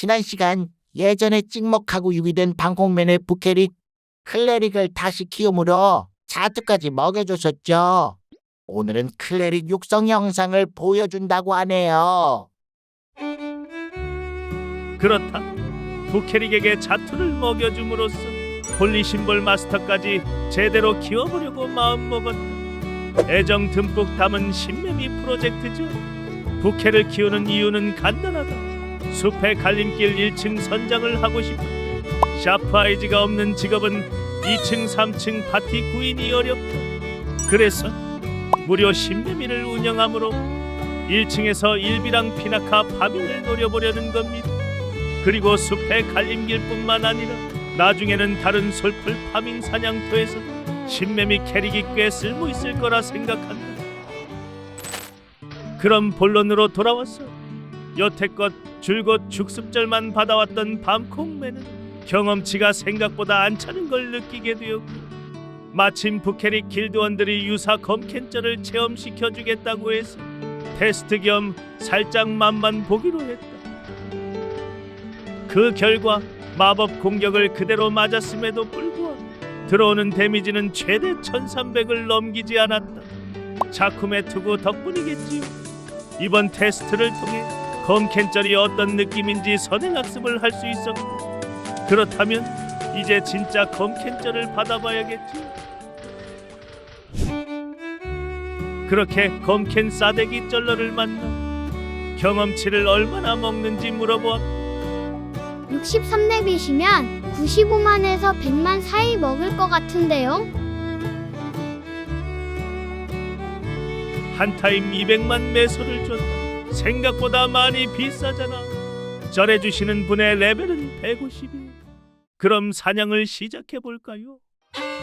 지난 시간 예전에 찍먹하고 유기된 방콕맨의 부캐릭 클레릭을 다시 키움으로 자투까지 먹여줬었죠. 오늘은 클레릭 육성 영상을 보여준다고 하네요. 그렇다. 부캐릭에게 자투를 먹여줌으로써 홀리심볼 마스터까지 제대로 키워보려고 마음먹었다. 애정 듬뿍 담은 신매미 프로젝트죠. 부캐를 키우는 이유는 간단하다. 숲의 갈림길 1층 선장을 하고 싶다. 샤프 아이즈가 없는 직업은 2층, 3층 파티 구인이 어렵다. 그래서 무료 신매미를 운영함으로 1층에서 일비랑 피나카 파밍을 노려보려는 겁니다. 그리고 숲의 갈림길뿐만 아니라 나중에는 다른 솔풀 파밍 사냥터에서 신매미 캐릭이 꽤 쓸모 있을 거라 생각한다. 그럼 본론으로 돌아왔어. 여태껏 줄곧 죽습절만 받아왔던 밤콩맨은 경험치가 생각보다 안 차는 걸 느끼게 되었고 마침 부캐릭 길드원들이 유사 검캔절을 체험시켜 주겠다고 해서 테스트 겸 살짝 맛만 보기로 했다. 그 결과 마법 공격을 그대로 맞았음에도 불구하고 들어오는 데미지는 최대 1300을 넘기지 않았다. 자쿠의 투구 덕분이겠지요. 이번 테스트를 통해 검캔절이 어떤 느낌인지 선행학습을 할 수 있었고 그렇다면 이제 진짜 검캔절을 받아봐야겠지요. 그렇게 검캔 싸대기 쩔러를 만나 경험치를 얼마나 먹는지 물어보았다. 63렙이시면 95만에서 100만 사이 먹을 것 같은데요. 한 타임 200만 매소를 줬다. 생각보다 많이 비싸잖아. 절해주시는 분의 레벨은 150이에요. 그럼 사냥을 시작해 볼까요?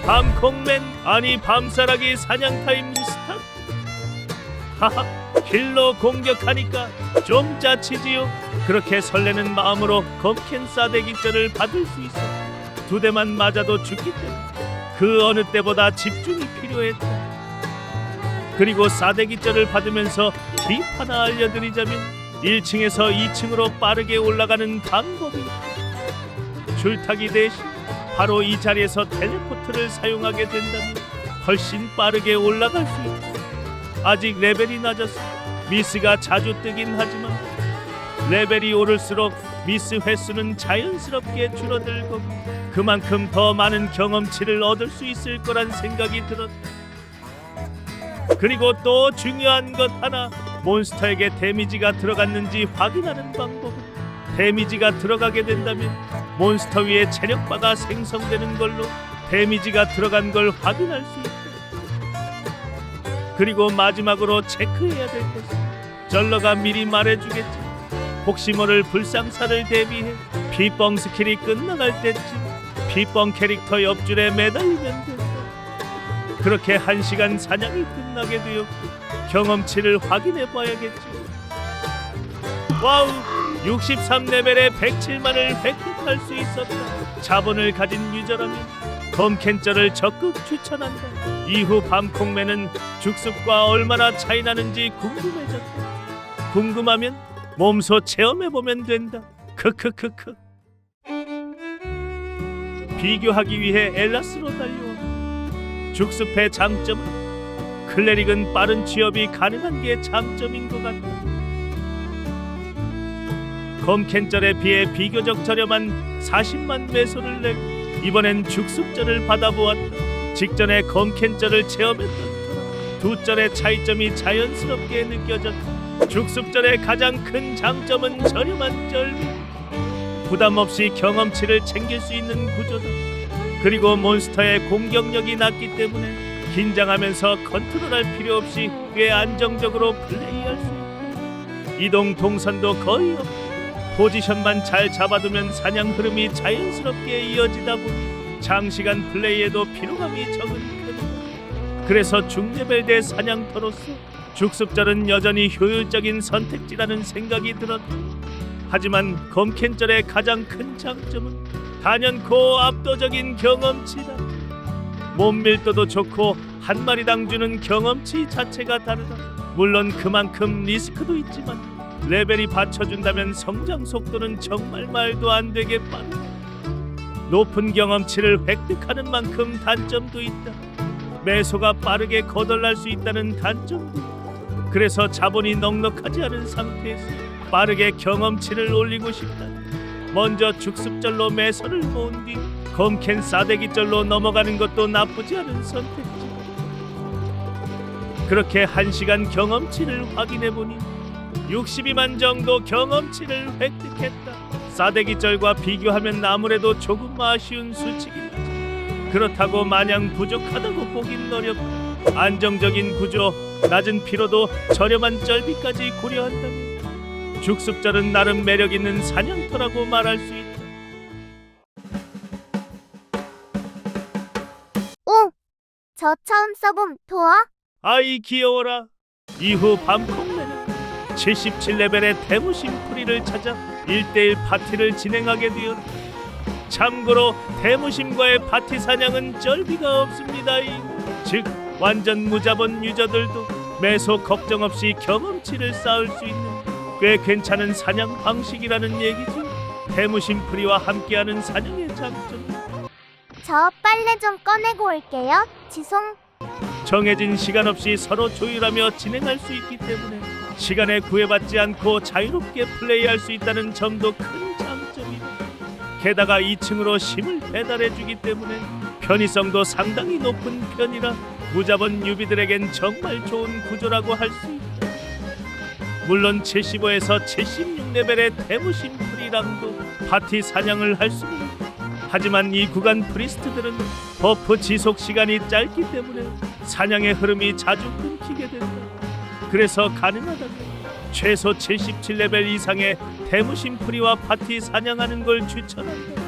밤콩맨 아니 밤사라기 사냥 타임 스타트. 하하 킬러 공격하니까 좀 짜치지요. 그렇게 설레는 마음으로 검캔 싸대기절을 받을 수 있어. 두 대만 맞아도 죽기 때문에 그 어느 때보다 집중이 필요했다. 그리고 싸대기절을 받으면서 팁 하나 알려드리자면 1층에서 2층으로 빠르게 올라가는 방법이 줄타기 대신 바로 이 자리에서 텔레포트를 사용하게 된다면 훨씬 빠르게 올라갈 수 있다. 아직 레벨이 낮아서 미스가 자주 뜨긴 하지만 레벨이 오를수록 미스 횟수는 자연스럽게 줄어들고 그만큼 더 많은 경험치를 얻을 수 있을 거란 생각이 들었다. 그리고 또 중요한 것 하나 몬스터에게 데미지가 들어갔는지 확인하는 방법은 데미지가 들어가게 된다면 몬스터 위에 체력바가 생성되는 걸로 데미지가 들어간 걸 확인할 수 있다. 그리고 마지막으로 체크해야 될 것은 절러가 미리 말해주겠지. 혹시 모를 불상사를 대비해 피뻥 스킬이 끝나갈 때쯤 피뻥 캐릭터 옆줄에 매달리면 된다. 그렇게 한 시간 사냥이 끝나게 되었고 경험치를 확인해 봐야겠지. 와우, 63레벨에 107만을 획득할 수 있었다. 자본을 가진 유저라면 검캔절을 적극 추천한다. 이후 밤콩맨은 죽습과 얼마나 차이 나는지 궁금해졌다. 궁금하면 몸소 체험해 보면 된다. 크크크크. 비교하기 위해 엘라스로 달려와. 죽습의 장점은 클레릭은 빠른 취업이 가능한 게 장점인 것 같다. 검캔절에 비해 비교적 저렴한 40만 매소를 내고 이번엔 죽습절을 받아보았다. 직전에 검캔절을 체험했던 두 절의 차이점이 자연스럽게 느껴졌다. 죽습절의 가장 큰 장점은 저렴한 절비. 부담 없이 경험치를 챙길 수 있는 구조다. 그리고 몬스터의 공격력이 낮기 때문에 긴장하면서 컨트롤할 필요 없이 꽤 안정적으로 플레이할 수 있다. 이동 동선도 거의 없고 포지션만 잘 잡아두면 사냥 흐름이 자연스럽게 이어지다 보니 장시간 플레이에도 피로감이 적은 편이다. 그래서 중레벨 대 사냥터로서 죽습절은 여전히 효율적인 선택지라는 생각이 들었다. 하지만 검캔절의 가장 큰 장점은 단연코 압도적인 경험치다. 몸 밀도도 좋고 한 마리당 주는 경험치 자체가 다르다. 물론 그만큼 리스크도 있지만 레벨이 받쳐준다면 성장 속도는 정말 말도 안 되게 빠르다. 높은 경험치를 획득하는 만큼 단점도 있다. 매소가 빠르게 거덜날 수 있다는 단점도 있다. 그래서 자본이 넉넉하지 않은 상태에서 빠르게 경험치를 올리고 싶다. 먼저 죽습절로 매소를 모은 뒤 검캔 싸대기절로 넘어가는 것도 나쁘지 않은 선택지. 그렇게 한 시간 경험치를 확인해 보니 62만 정도 경험치를 획득했다. 싸대기절과 비교하면 아무래도 조금 아쉬운 수치긴 하지. 그렇다고 마냥 부족하다고 보긴 어렵다. 안정적인 구조, 낮은 피로도 저렴한 쩔비까지 고려한다면 죽습절은 나름 매력 있는 사냥터라고 말할 수 있다. 오! 저 처음 써봄 도와? 아이 귀여워라. 이후 밤콩매는 77레벨의 대무심 프리를 찾아 1대1 파티를 진행하게 되었다. 참고로 대무심과의 파티 사냥은 쩔비가 없습니다. 즉 완전 무자본 유저들도 매소 걱정 없이 경험치를 쌓을 수 있는 꽤 괜찮은 사냥 방식이라는 얘기지. 대무심 프리와 함께하는 사냥의 장점. 저 빨래 좀 꺼내고 올게요. 지송. 정해진 시간 없이 서로 조율하며 진행할 수 있기 때문에 시간에 구애받지 않고 자유롭게 플레이할 수 있다는 점도 큰 장점이다. 게다가 2층으로 심을 배달해주기 때문에 편의성도 상당히 높은 편이라 무자본 유비들에겐 정말 좋은 구조라고 할 수 있다. 물론 75에서 76레벨의 대무심 프리랑도 파티 사냥을 할 수는 있다. 하지만 이 구간 프리스트들은 버프 지속 시간이 짧기 때문에 사냥의 흐름이 자주 끊기게 된다. 그래서 가능하다면 최소 77레벨 이상의 대무심 프리와 파티 사냥하는 걸 추천한다.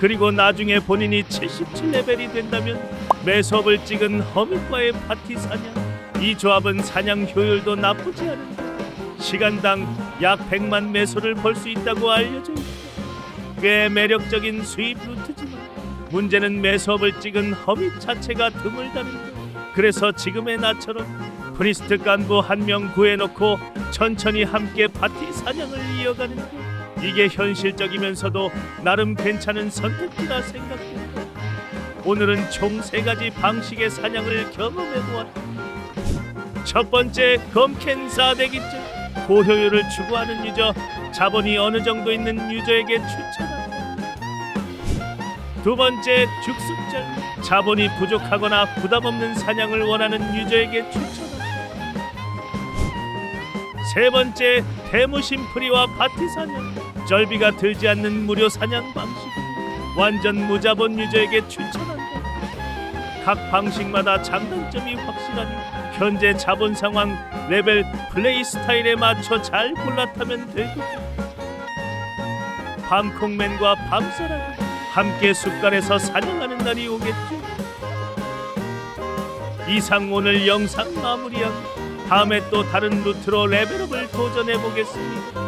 그리고 나중에 본인이 77레벨이 된다면 매섭을 찍은 허밋과의 파티 사냥. 이 조합은 사냥 효율도 나쁘지 않은다. 시간당 약 100만 매소를 벌 수 있다고 알려져 있다. 꽤 매력적인 수입 루트지만 문제는 매수업을 찍은 허밋 자체가 드물다는 것. 그래서 지금의 나처럼 프리스트 간부 한 명 구해놓고 천천히 함께 파티 사냥을 이어가는 것. 이게 현실적이면서도 나름 괜찮은 선택지라 생각된다. 오늘은 총 세 가지 방식의 사냥을 경험해 보았다. 첫 번째 검캔 사대기증 고효율을 추구하는 유저 자본이 어느 정도 있는 유저에게 추천한다. 두 번째 죽습절 자본이 부족하거나 부담 없는 사냥을 원하는 유저에게 추천한다. 세 번째 대무심 프리와 파티 사냥 절비가 들지 않는 무료 사냥 방식 완전 무자본 유저에게 추천한다. 각 방식마다 장단점이 확실하니 현재 자본 상황 레벨 플레이 스타일에 맞춰 잘 골라타면 되고 밤콩맨과 밤사라가 함께 숲간에서 사냥하는 날이 오겠죠. 이상 오늘 영상 마무리하고 다음에 또 다른 루트로 레벨업을 도전해 보겠습니다